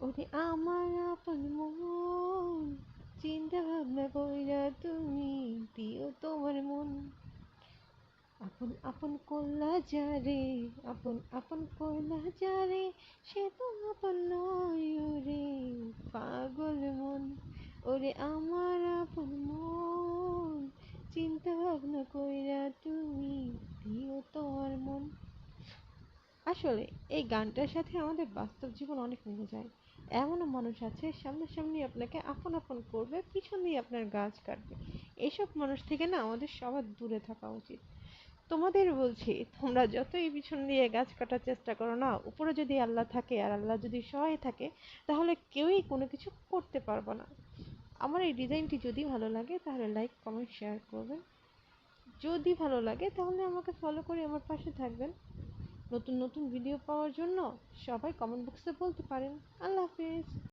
ওরে আমার আপন মন, চিন্তা ভাবনা কইরা তুমি দিও তোমার মন। আপন আপন কইলা যারে, আপন আপন কইলা যারে, সে তো আপন নয় রে পাগল মন। ওরে আমার আপন মন, চিন্তা ভাবনা কইরা তুমি দিও তোমার মন। আসলে এই গানটার সাথে আমাদের বাস্তব জীবন অনেক মিলে যায়। এমনও মানুষ আছে, সামনাসামনি আপনাকে আপন আপন করবে, পিছন দিয়ে আপনার গাছ কাটবে। এসব মানুষ থেকে না আমাদের সবার দূরে থাকা উচিত। তোমাদের বলছি, তোমরা যতই পিছন দিয়ে গাছ কাটার চেষ্টা করো না, উপরে যদি আল্লাহ থাকে আর আল্লাহ যদি সহায় থাকে, তাহলে কেউই কোনো কিছু করতে পারব না। আমার এই ডিজাইনটি যদি ভালো লাগে, তাহলে লাইক, কমেন্ট, শেয়ার করবেন। যদি ভালো লাগে, তাহলে আমাকে ফলো করে আমার পাশে থাকবেন। নতুন নতুন ভিডিও পাওয়ার জন্য সবাই কমেন্ট বক্সে বলতে পারেন। আল্লাহ হাফিজ।